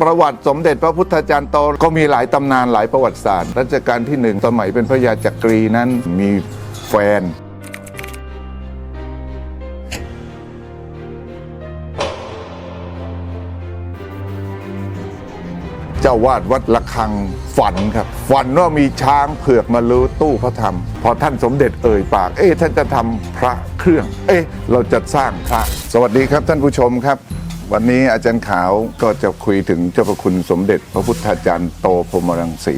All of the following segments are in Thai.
ประวัติสมเด็จพระพุทธจารย์โตก็มีหลายตำนานหลายประวัติศาสตร์รัชกาลที่หนึ่งสมัยเป็นพระยาจักรีนั้นมีแฟนเจ้าวาดวัดระฆังฝันครับ ฝันว่ามีช้างเผือกมาลื้อตู้พระธรรม พอท่านสมเด็จเอ่ยปาก เอ๊ะท่านจะทำพระเครื่อง เอ๊ะเราจะสร้างพระ สวัสดีครับท่านผู้ชมครับ วันนี้อาจารย์ขาวก็จะคุยถึงเจ้าพระคุณสมเด็จ พระพุทธาจารย์โตพรหมรังสี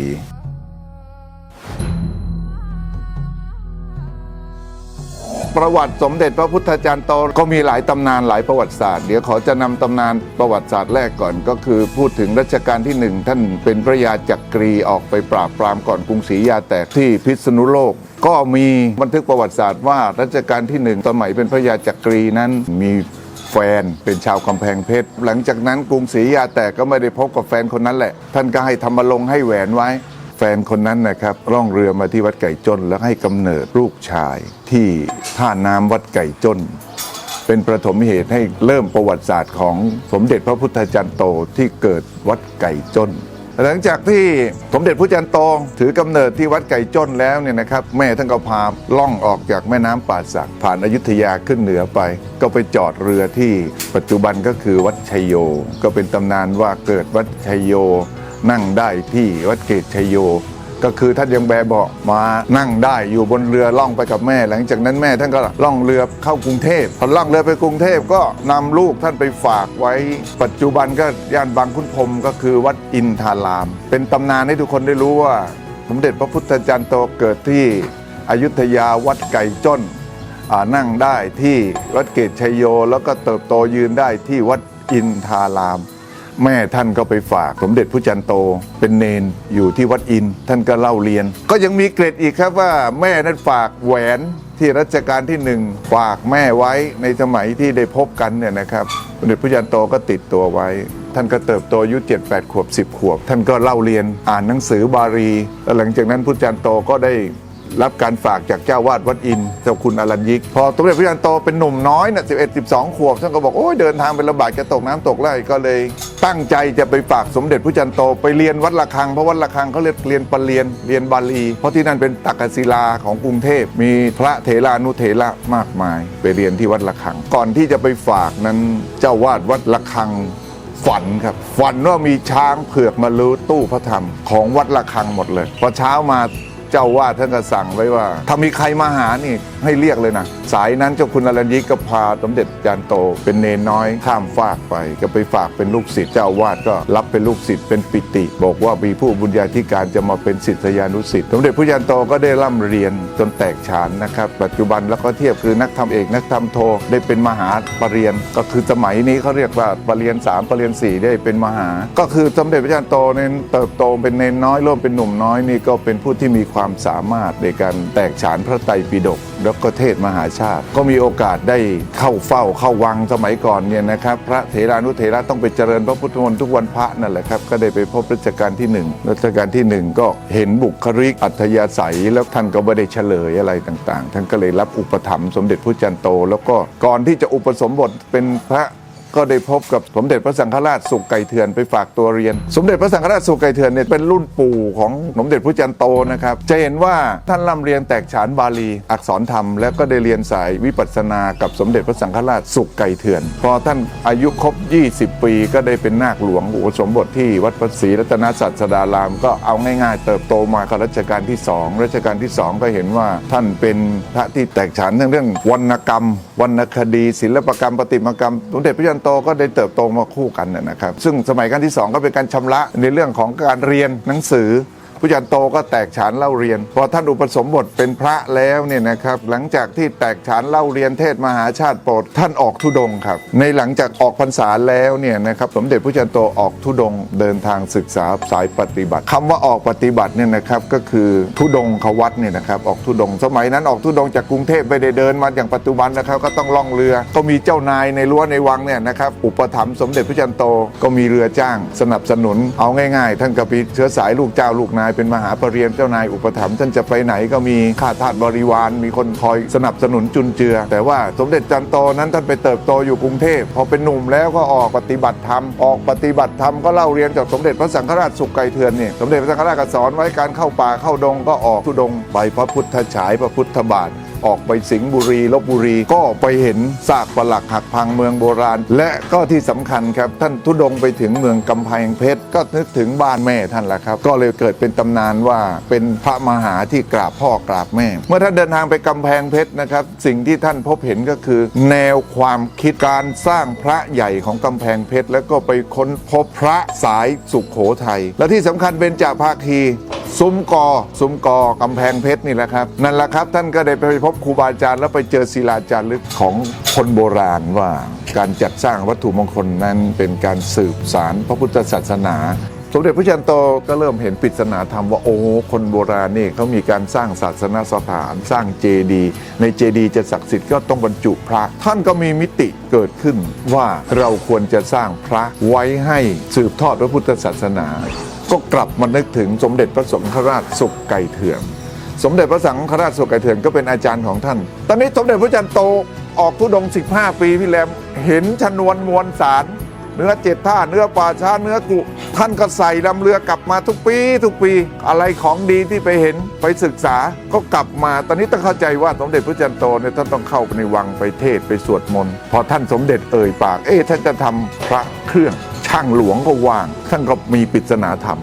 ประวัติสมเด็จพระพุทธจารย์โตก็มีหลายตำนานหลายประวัติศาสตร์ เดี๋ยวขอจะนำตำนานประวัติศาสตร์แรกก่อนก็คือ พูดถึงรัชกาลที่หนึ่งท่านเป็นพระยาจักรีออกไปปราบปรามก่อนกรุงศรีอยุธยาแตกที่พิษณุโลกก็มีบันทึกประวัติศาสตร์ว่ารัชกาลที่หนึ่งสมัยเป็นพระยาจักรีนั้นมี แฟนเป็นชาวกำแพงเพชร หลังจากนั้นกรุงศรีอยุธยาแตกก็ไม่ได้พบกับแฟนคนนั้นแหละ ท่านก็ให้ธรรมลงค์ให้แหวนไว้ แฟนคนนั้นนะครับร่องเรือมาที่วัดไก่จนแล้วให้กำเนิดลูกชายที่ท่าน้ำวัดไก่จนเป็นประถมเหตุให้เริ่มประวัติศาสตร์ของสมเด็จพระพุทธจารย์โตที่เกิดวัดไก่จน หลังจากที่สมเด็จพระจันทร์โตถือกำเนิดที่วัดไก่จนแล้วเนี่ยนะครับแม่ท่านก็พาล่องออกจากแม่น้ำป่าสัก ผ่านอยุธยาขึ้นเหนือไป ก็ไปจอดเรือที่ปัจจุบันก็คือวัดชัยโย ก็เป็นตำนานว่าเกิดวัดชัยโย นั่งได้ที่วัดเกตชัยโย ก็คือท่านยังแบเบาะมานั่งได้อยู่บนเรือล่องไปกับแม่ หลังจากนั้นแม่ท่านก็ล่องเรือเข้ากรุงเทพพอล่องเรือไปกรุงเทพก็นำลูกท่านไปฝากไว้ ปัจจุบันก็ย่านบางขุนพรมก็คือวัดอินทาราม เป็นตำนานให้ทุกคนได้รู้ว่าสมเด็จพระพุทธจารย์โตเกิดที่อยุธยาวัดไก่จ้นนั่งได้ที่วัดเกตชัยโย แล้วก็เติบโตยืนได้ที่วัดอินทาราม แม่ท่านก็ไปฝากสมเด็จพระจันโต เป็นเนนอยู่ที่วัดอินท่านก็เล่าเรียน ก็ยังมีเกร็ดอีกครับว่าแม่นั้นฝากแหวนที่รัชกาลที่หนึ่งฝากแม่ไว้ในสมัยที่ได้พบกันเนี่ยนะครับสมเด็จพระจันโตก็ติดตัวไว้ ท่านก็เติบโตอายุ7 8ขวบ 10 ขวบ ท่านก็เล่าเรียนอ่านหนังสือบาลีแล้วหลังจากนั้นพุทธจันโตก็ได้ รับการฝากจากเจ้าวาดวัดอินเจ้าคุณอรัญยิก พอสมเด็จพระจันทร์โตเป็นหนุ่มน้อยนะ11 12ขวบท่านก็บอกโอ้ยเดินทางไปลำบากจะตกน้ำตกไรก็เลย ตั้งใจจะไปฝากสมเด็จพระจันทร์โตไปเรียนวัดระฆังเพราะวัดระฆังเขาเรียกเรียนปรริญญาเรียนบาลี เพราะที่นั่นเป็นตักกศิลาของกรุงเทพมีพระเถรานุเถระมากมาย ไปเรียนที่วัดระฆัง ก่อนที่จะไปฝากนั้นเจ้าวาดวัดระฆังฝันครับฝันว่ามีช้างเผือกมาลื้อตู้พระธรรมของวัดระฆังหมดเลยพอเช้ามา เจ้าวาดท่านก็สั่งไว้ว่า ถ้ามีใครมาหานี่ให้เรียกเลยนะ สายนั้นเจ้าคุณอรัญยิกก็พาสมเด็จจารย์โต เป็นเนนน้อยข้ามฟากไป ก็ไปฝากเป็นลูกศิษย์เจ้าวาดก็รับเป็นลูกศิษย์เป็นปิติ บอกว่ามีผู้บุญญาธิการจะมาเป็นศิษยานุศิษย์สมเด็จพระจารย์โตก็ได้ร่ำเรียนจนแตกฉานนะครับ ปัจจุบันแล้วก็เทียบคือนักธรรมเอกนักธรรมโทได้เป็นมหาปรริญญาก็คือสมัยนี้เขาเรียกว่าปรริญญาสามปรริญญาสี่ได้เป็นมหา ก็คือสมเด็จพระจารย์โตเนี่ยเติบโตเป็นเนนน้อยริ่มเป็นหนุ่มน้อยนี่ก็เป็นผู้ที่มีความความสามารถในการแตกฉานพระไตรปิฎกแล้วก็เทศมหาชาติ ก็มีโอกาสได้เข้าเฝ้าเข้าวังสมัยก่อนเนี่ยนะครับ พระเถรานุเถระต้องไปเจริญพระพุทธมนต์ทุกวันพระนั่นแหละครับ ก็ได้ไปพบรัชกาลที่หนึ่งรัชกาลที่หนึ่งก็เห็นบุคลิกอัธยาศัย แล้วท่านก็ไม่ได้เฉลยอะไรต่างๆ ท่านก็เลยรับอุปถัมภ์สมเด็จพระจันโต แล้วก็ก่อนที่จะอุปสมบทเป็นพระ ก็ได้พบกับสมเด็จพระสังฆราชสุกไก่เถื่อนไปฝากตัวเรียน สมเด็จพระสังฆราชสุกไก่เถื่อนเนี่ยเป็นรุ่นปู่ของสมเด็จพระจันโตนะครับจะเห็นว่าท่านร่ำเรียนแตกฉานบาลี อักษรธรรม แล้วก็ได้เรียนสายวิปัสสนากับสมเด็จพระสังฆราชสุกไก่เถื่อน พอท่านอายุครบ 20 ปีก็ได้เป็นนาคหลวงอุปสมบทที่วัดพระศรีรัตนศาสดาราม ก็เอาง่ายๆ เติบโตมากับรัชกาลที่สองรัชกาลที่สองก็เห็นว่าท่านเป็นพระที่แตกฉานทั้งเรื่องวรรณกรรมวรรณคดี ศิลปกรรมประติมากรรมสมเด็จพระจันโตก็ได้เติบโตมาคู่กันนะครับ ซึ่งสมัยการที่สองก็เป็นการชำระในเรื่องของการเรียนหนังสือ ผู้จันโตก็แตกฉานเล่าเรียน พอท่านอุปสมบทเป็นพระแล้วเนี่ยนะครับหลังจากที่แตกฉานเล่าเรียนเทศมหาชาติโปรดท่านออกทุดงครับ ในหลังจากออกพรรษาแล้วเนี่ยนะครับสมเด็จผู้จันโตออกทุดงเดินทางศึกษาสายปฏิบัติคำว่าออกปฏิบัติเนี่ยนะครับก็คือทุดงควัดเนี่ยนะครับออกทุดง สมัยนั้นออกทุดงจากกรุงเทพไม่ได้เดินมาอย่างปัจจุบันนะครับก็ต้องล่องเรือ ก็มีเจ้านายในรั้วในวังเนี่ยนะครับอุปถัมภ์สมเด็จพระจันโตก็มีเรือจ้างสนับสนุนเอาง่าย ๆ ท่านก็มีเชื้อสายลูกเจ้าลูกนายเป็นมหาปรริญญาเจ้านายอุปถัมภ์ท่านจะไปไหนก็มีข้าทาสบริวาร มีคนคอยสนับสนุนจุนเจือ แต่ว่าสมเด็จจันโตนั้นท่านไปเติบโตอยู่กรุงเทพพอเป็นหนุ่มแล้วก็ออกปฏิบัติธรรมออกปฏิบัติธรรมก็เล่าเรียนจากสมเด็จพระสังฆราชสุกไกเทือนเนี่ยสมเด็จพระสังฆราชก็สอนไว้การเข้าป่าเข้าดงก็ออกทุดงค์ไปพระพุทธฉายพระพุทธบาท ออกไปสิงห์บุรีลบบุรี ก็ไปเห็นซากปลักหักพังเมืองโบราณ และก็ที่สำคัญครับ ท่านทุดงไปถึงเมืองกำแพงเพชรก็นึกถึงบ้านแม่ท่านละครับ ก็เลยเกิดเป็นตำนานว่าเป็นพระมหาที่กราบพ่อกราบแม่ เมื่อท่านเดินทางไปกำแพงเพชรนะครับ สิ่งที่ท่านพบเห็นก็คือ แนวความคิดการสร้างพระใหญ่ของกำแพงเพชรแล้วก็ไปค้นพบพระสายสุขโขทัยและที่สำคัญเป็นจ่าภาคี ซุ้มกอซุ้มกอกำแพงเพชรนี่แหละครับ นั่นแหละครับท่านก็ได้ไปพบครูบาอาจารย์แล้วไปเจอศิลาจารึกของคนโบราณว่า การจัดสร้างวัตถุมงคลนั้นเป็นการสืบสารพระพุทธศาสนาสมเด็จพระจันทร์โตก็เริ่มเห็นปริศนาธรรมว่าโอ้คนโบราณนี่เขามีการสร้างศาสนสถานสร้างเจดีย์ในเจดีย์จะศักดิ์สิทธิ์ก็ต้องบรรจุพระ ท่านก็มีมิติเกิดขึ้นว่าเราควรจะสร้างพระไว้ให้สืบทอดพระพุทธศาสนา ก็กลับมานึกถึงสมเด็จพระสังฆราชสุขไก่เถื่อนสมเด็จพระสังฆราชสุขไก่เถื่อนก็เป็นอาจารย์ของท่าน ตอนนี้สมเด็จพระจันทร์โตออกทุดงค์15 ปีพี่แรมเห็นชนวนมวลสาร เนื้อเจ็ดท่าเนื้อป่าช้าเนื้อกุท่านก็ใส่ลำเรือกลับมาทุกปีทุกปี อะไรของดีที่ไปเห็นไปศึกษาก็กลับมา ตอนนี้ต้องเข้าใจว่าสมเด็จพระจันทร์โตเนี่ยท่านต้องเข้าไปในวังไปเทศไปสวดมนต์พอท่านสมเด็จเอ่ยปาก เอ๊ะท่านจะทำพระเครื่องช่างหลวงก็ว่าง ท่านก็มีปริศนาธรรม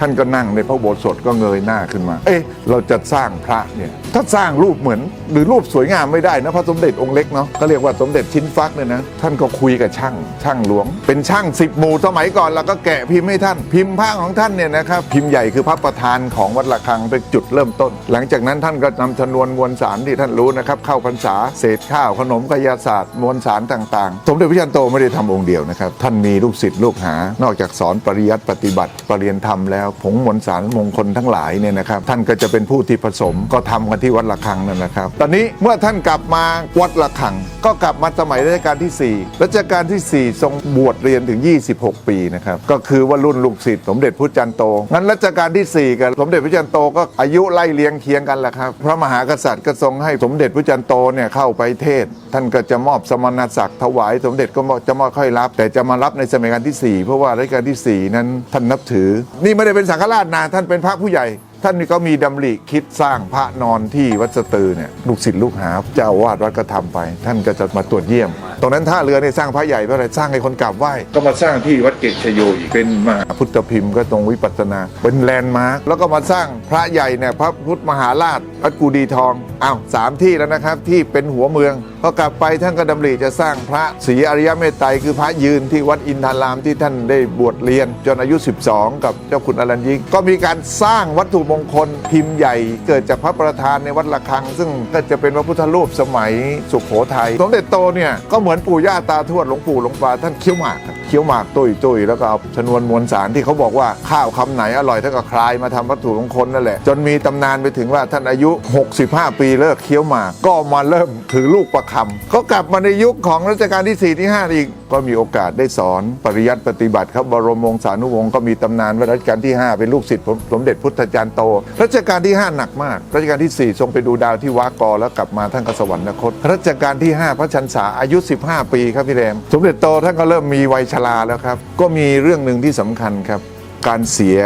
ท่านก็นั่งในพระโบสถก็เงยหน้าขึ้นมา เอ๊ะเราจะสร้างพระเนี่ยถ้าสร้างรูปเหมือน หรือรูปสวยงามไม่ได้นะพระสมเด็จองค์เล็กเนาะก็เรียกว่าสมเด็จชิ้นฟักเนี่ยนะท่านก็คุยกับช่าง ช่างหลวง เป็นช่างสิบหมู่สมัยก่อนแล้วก็แกะพิมพ์ให้ท่าน พิมพ์พระของท่านเนี่ยนะครับพิมพ์ใหญ่คือพระประธานของวัดระฆังเป็นจุดเริ่มต้น หลังจากนั้นท่านก็นำชนวนมวลสารที่ท่านรู้นะครับเข้าพรรษาเศษข้าวขนมกายศาสตร์มวลสารต่างๆ สมเด็จพระจันโตไม่ได้ทำองค์เดียวนะครับท่านมีลูกศิษย์ลูกหานอกจากสอนปริยัติปฏิบัติปรริยนธรรมแล้วผงมวลสารมงคลทั้งหลายเนี่ยนะครับท่านก็จะเป็นผู้ที่ผสมก็ทำกันที่วัดระฆังนั่นนะครับ ตอนนี้เมื่อท่านกลับมาวัดระฆัง ก็กลับมาสมัยรัชกาลที่ 4 รัชกาลที่ 4 ทรงบวชเรียนถึง 26 ปีนะครับก็คือว่ารุ่นลูกศิษย์สมเด็จพระจันโตงั้นรัชกาลที่ 4 กับสมเด็จพระจันโตก็อายุไล่เลียงเคียงกันแหละครับพระมหากษัตริย์ก็ทรงให้สมเด็จพระจันโตเนี่ยเข้าไปเทศ ท่านก็จะมอบสมณศักดิ์ถวาย สมเด็จก็จะไม่ค่อยรับ แต่จะมารับในสมัยการที่ 4 เพราะว่ารัชกาลที่ 4 นั้นท่านนับถือนี่ไม่ได้เป็นสังฆราชนะท่านเป็นพระผู้ใหญ่ ท่านนี่ก็มีดำริคิดสร้างพระนอนที่วัดสตือเนี่ยลูกศิษย์ลูกหาเจ้าวาดวัดก็ทำไป ท่านก็จะมาตรวจเยี่ยม ตรงนั้นท่าเรือเนี่ยสร้างพระใหญ่เพราะอะไรสร้างให้คนกราบไหว้ก็มาสร้างที่วัดเกตชโยอีกเป็นมหาพุทธพิมพ์ก็ตรงวิปัสนา เป็นแลนด์มาร์คแล้วก็มาสร้างพระใหญ่เนี่ยพระพุทธมหาราชวัดกูดีทองอ้าวสามที่แล้วนะครับที่เป็นหัวเมืองพอกลับไปท่านก็ดำริจะสร้างพระศรีอริยเมตไตรคือพระยืนที่วัดอินทารามที่ท่านได้บวชเรียน จนอายุ 12 กับเจ้าคุณอรัญยิกก็มีการสร้างวัตถุมงคลพิมพ์ใหญ่ เกิดจากพระประธานในวัดระฆัง ซึ่งก็จะเป็นพระพุทธรูปสมัยสุขโขทัยสมเด็จโตเนี่ยก็เหมือนปู่ย่าตาทวดหลวงปู่หลวงตาท่านเคี้ยวหมากครับ เคี้ยวหมากตุยตุยแล้วก็เอาชนวนมวลสารที่เขาบอกว่าข้าวคำไหนอร่อยท่านก็คลายมาทำวัตถุมงคลนั่นแหละ จนมีตำนานไปถึงว่าท่านอายุ 65 ปีเลิกเคี้ยวหมาก ก็มาเริ่มถือลูกประคำก็กลับมาในยุคของรัชกาลที่ 4 ที่ 5 อีก ก็มีโอกาสได้สอนปริยัติปฏิบัติครับบรมวงศานุวงศ์ก็มีตำนานว่ารัชกาลที่ 5 เป็นลูกศิษย์สมเด็จพุทธจารย์โต รัชกาลที่ 5 หนักมาก รัชกาลที่ 4 ทรงไปดูดาวที่วากอแล้วกลับมาท่านกสวรรคต รัชกาลที่ 5 พระชันษาอายุ 15 ปีครับพี่แรมสมเด็จโตท่านก็เริ่มมีวัยชราแล้วครับ ก็มีเรื่องหนึ่งที่สำคัญครับ การเสีย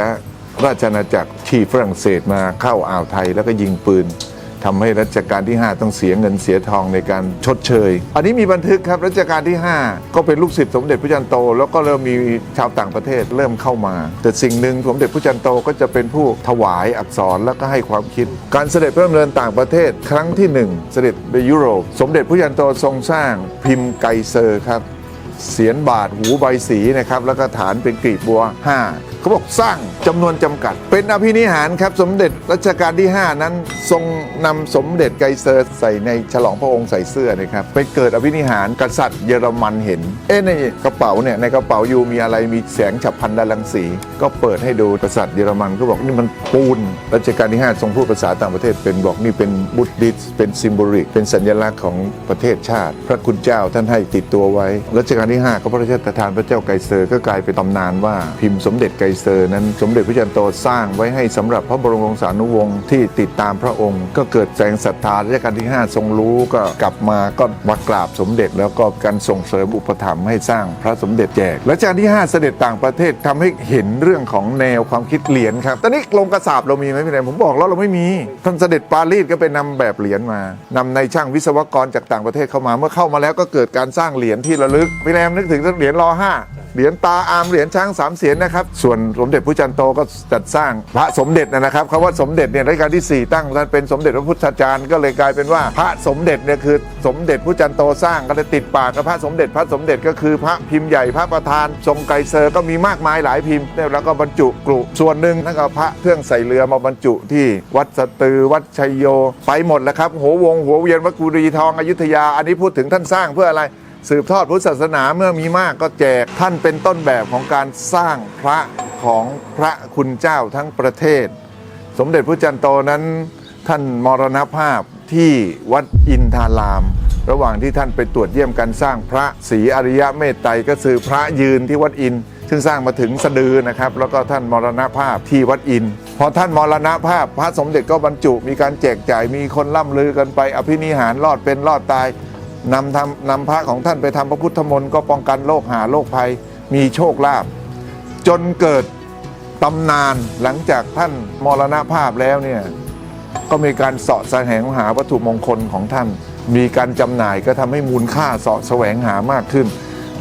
ราชอาณาจักรที่ฝรั่งเศสมาเข้าอ่าวไทยแล้วก็ยิงปืนทำให้รัชกาลที่ 5 ต้องเสียเงินเสียทองในการชดเชย อันนี้มีบันทึกครับรัชกาลที่ 5 ก็เป็นลูกศิษย์สมเด็จพระจันทร์โต แล้วก็เริ่มมีชาวต่างประเทศเริ่มเข้ามา แต่สิ่งหนึ่งสมเด็จพระจันทร์โตก็จะเป็นผู้ถวายอักษรแล้วก็ให้ความคิด การเสด็จพระดำเนินต่างประเทศครั้งที่หนึ่งเสด็จไปยุโรป สมเด็จพระจันทร์โตทรงสร้างพิมพ์ไกเซอร์ครับ เสียนบาทหูใบสีนะครับแล้วก็ฐานเป็นกลีบบัว 5 เขาบอกสร้างจำนวนจำกัด เป็นอภินิหารครับสมเด็จรัชกาลที่ 5 นั้นทรงนำสมเด็จไกเซอร์ใส่ในฉลองพระองค์ใส่เสื้อนะครับไปเกิดอภินิหารกษัตริย์เยอรมันเห็น เอ๊ะในกระเป๋าเนี่ยในกระเป๋ายูมีอะไรมีแสงฉับพลันดารังสี ก็เปิดให้ดูกษัตริย์เยอรมันก็บอกนี่มันปูนรัชกาลที่ 5 ทรงพูดภาษาต่างประเทศเป็นบอกนี่เป็นบุตดิสเป็นซิมโบลิกเป็นสัญลักษณ์ของประเทศชาติ พระคุณเจ้าท่านให้ติดตัวไว้รัชกาลที่ 5 ก็พระราชทานพระเจ้าไกรเซอร์ก็กลายเป็นตำนานว่าพิมพ์สมเด็จไกรเซอร์นั้นสมเด็จพระจันทร์โตสร้างไว้ให้สำหรับพระบรมวงศานุวงศ์ที่ติดตามพระองค์ ก็เกิดแสงศรัทธารัชกาลที่ 5 ทรงรู้ก็กลับมาก็มากราบสมเด็จ แล้วก็การส่งเสริมอุปถัมภ์ให้สร้างพระสมเด็จแจกรัชกาลที่ 5 เสด็จต่างประเทศทำให้เห็นเรื่องของแนวความคิดเหรียญครับตอนนี้ลงกระสาบเรามีไหมพี่แดงผมบอกแล้วเราไม่มีท่านเสด็จปารีสก็ไปนำแบบเหรียญมานำในช่างวิศวกรจากต่างประเทศเข้ามาเมื่อเข้ามาแล้วก็เกิดการสร้างเหรียญที่ระลึกพี่แรมนึกถึงเหรียญรอห้าเหรียญตาอามเหรียญช้างสามเสียนนะครับส่วนสมเด็จพระจันทร์โตก็จัดสร้างพระสมเด็จนะครับคำว่าสมเด็จเนี่ยรัชกาลที่ 4 ตั้งท่านเป็นสมเด็จพระพุทธจารย์ก็เลยกลายเป็นว่าพระสมเด็จเนี่ยคือสมเด็จพระจันทร์โตสร้างก็เลยติดปากกับพระสมเด็จพระสมเด็จก็คือพระพิมพ์ใหญ่พระประธาน ทรงไกรเซอร์ก็มีมากมายหลายพิมพ์แล้วก็บรรจุกรุส่วนหนึ่งท่านก็พระเครื่องใส่เรือมาบรรจุที่วัดสตือวัดชัยโย ไปหมดแล้วครับหัววงหัวเวียนวัดกุรีทองอยุธยา อันนี้พูดถึงท่านสร้างเพื่ออะไรสืบทอดพุทธศาสนาเมื่อมีมากก็แจกท่านเป็นต้นแบบของการสร้างพระ ของพระคุณเจ้าทั้งประเทศ สมเด็จพระจันทร์โตนั้นท่านมรณภาพที่วัดอินทาราม ระหว่างที่ท่านไปตรวจเยี่ยมการสร้างพระศรีอริยะเมตไตรก็คือพระยืนที่วัดอิน ซึ่งสร้างมาถึงสะดือนะครับ แล้วก็ท่านมรณภาพที่วัดอิน พอท่านมรณภาพ พระสมเด็จก็บรรจุ มีการแจกจ่ายมีคนล่ำลือกันไป อภินิหารรอดเป็นรอดตายนำทำนำพระของท่านไปทำพระพุทธมนต์ก็ป้องกันโรคหาโรคภัย มีโชคลาภ จนเกิดตำนานหลังจากท่านมรณภาพแล้วเนี่ยก็มีการเสาะแสวงหาวัตถุมงคลของท่าน มีการจำหน่ายก็ทำให้มูลค่าเสาะแสวงหามากขึ้น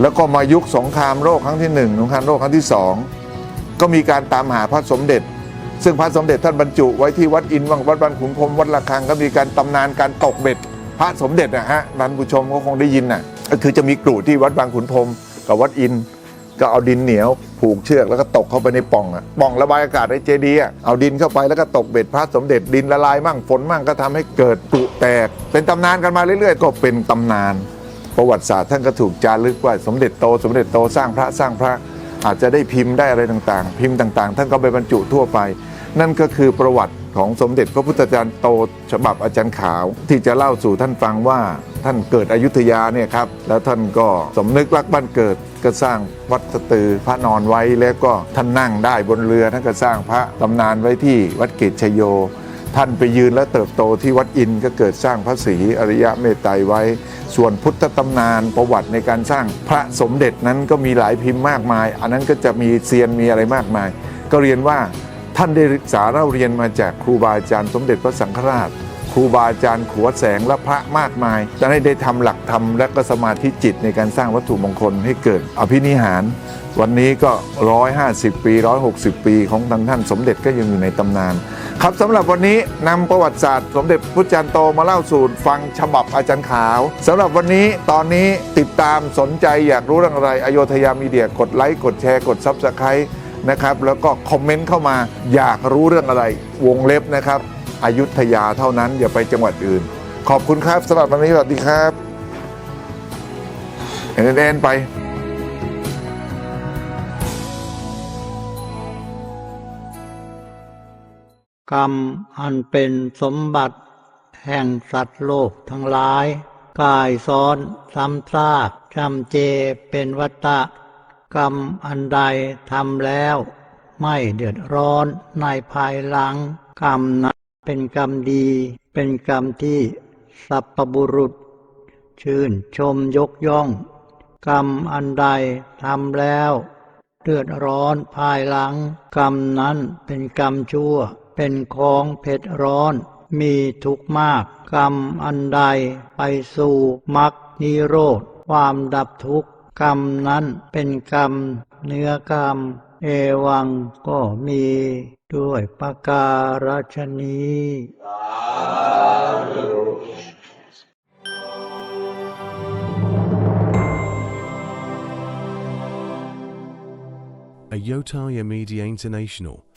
แล้วก็มายุคสงครามโลกครั้งที่หนึ่งสงครามโลกครั้งที่สองก็มีการตามหาพระสมเด็จ ซึ่งพระสมเด็จท่านบรรจุไว้ที่วัดอินทร์วังวัดบางขุนพรหมวัดระฆังก็มีการตำนานการตกเบ็ด พระสมเด็จนะฮะท่านผู้ชมก็คงได้ยินน่ะก็คือจะมีกรุที่วัดบางขุนพรหมกับวัดอินทร์ก็เอาดินเหนียว ผูกเชือกแล้วก็ตกเข้าไปในป่องอะป่องระบายอากาศในเจดีย์เอาดินเข้าไปแล้วก็ตกเบ็ดพระสมเด็จดินละลายมั่งฝนมั่งก็ทำให้เกิดปรุแตก เป็นตำนานกันมาเรื่อยๆ ก็เป็นตำนาน ประวัติศาสตร์ท่านก็ถูกจารึกว่าสมเด็จโตสมเด็จโตสร้างพระสร้างพระอาจจะได้พิมพ์ได้อะไรต่างๆ พิมพ์ต่างๆ ท่านก็ไปบรรจุทั่วไป นั่นก็คือประวัติของสมเด็จพระพุทธจารย์โตฉบับอาจารย์ขาว ที่จะเล่าสู่ท่านฟังว่าท่านเกิดอยุธยาเนี่ยครับแล้วท่านก็สมนึกรักบ้านเกิด ก็สร้างวัดสตือพระนอนไว้แล้วก็ท่านนั่งได้บนเรือท่านก็สร้างพระตำนานไว้ที่วัดเกตชโย ท่านไปยืนและเติบโตที่วัดอินก็เกิดสร้างพระศรีอริยะเมตไตรไว้ ส่วนพุทธตำนานประวัติในการสร้างพระสมเด็จนั้นก็มีหลายพิมพ์มากมาย อันนั้นก็จะมีเซียนมีอะไรมากมาย ก็เรียนว่าท่านได้ศึกษาเล่าเรียนมาจากครูบาอาจารย์สมเด็จพระสังฆราช ครูบาอาจารย์ขัวแสงและพระมากมายจะได้ได้ทำหลักธรรมและก็สมาธิจิตในการสร้างวัตถุมงคลให้เกิดอภินิหาร วันนี้ก็ 150 ปี 160 ปีของทางท่านสมเด็จก็ยังอยู่ในตำนาน ครับสำหรับวันนี้นำประวัติศาสตร์สมเด็จพุทธจารย์โตมาเล่าสู่ฟังฉบับอาจารย์ขาวสำหรับวันนี้ตอนนี้ติดตามสนใจอยากรู้เรื่องอะไรอโยธยามีเดียกดไลค์กดแชร์กดซับสไครต์นะครับแล้วก็คอมเมนต์เข้ามาอยากรู้เรื่องอะไรวงเล็บนะครับ อยุธยาเท่านั้นอย่าไปจังหวัดอื่น ขอบคุณครับสำหรับวันนี้สวัสดีครับเอ็นเอ็นไปกรรมอันเป็นสมบัติ แห่งสัตว์โลกทั้งหลาย กายซ้อนซ้ำซากจำเจเป็นวัตตะ กรรมอันใดทำแล้ว ไม่เดือดร้อนในภายหลังกรรมนั้น เป็นกรรมดี เป็นกรรมที่สัพพบุรุษ ชื่นชมยกย่อง กรรมอันใดทำแล้วเดือดร้อนภายหลัง กรรมนั้นเป็นกรรมชั่ว เป็นของเผ็ดร้อน มีทุกข์มาก กรรมอันใดไปสู่มรรคนิโรธ ความดับทุกข์ กรรมนั้นเป็นกรรมเนื้อกรรม เอวังก็มีด้วยปาการชนีอโยทายมีเดีย International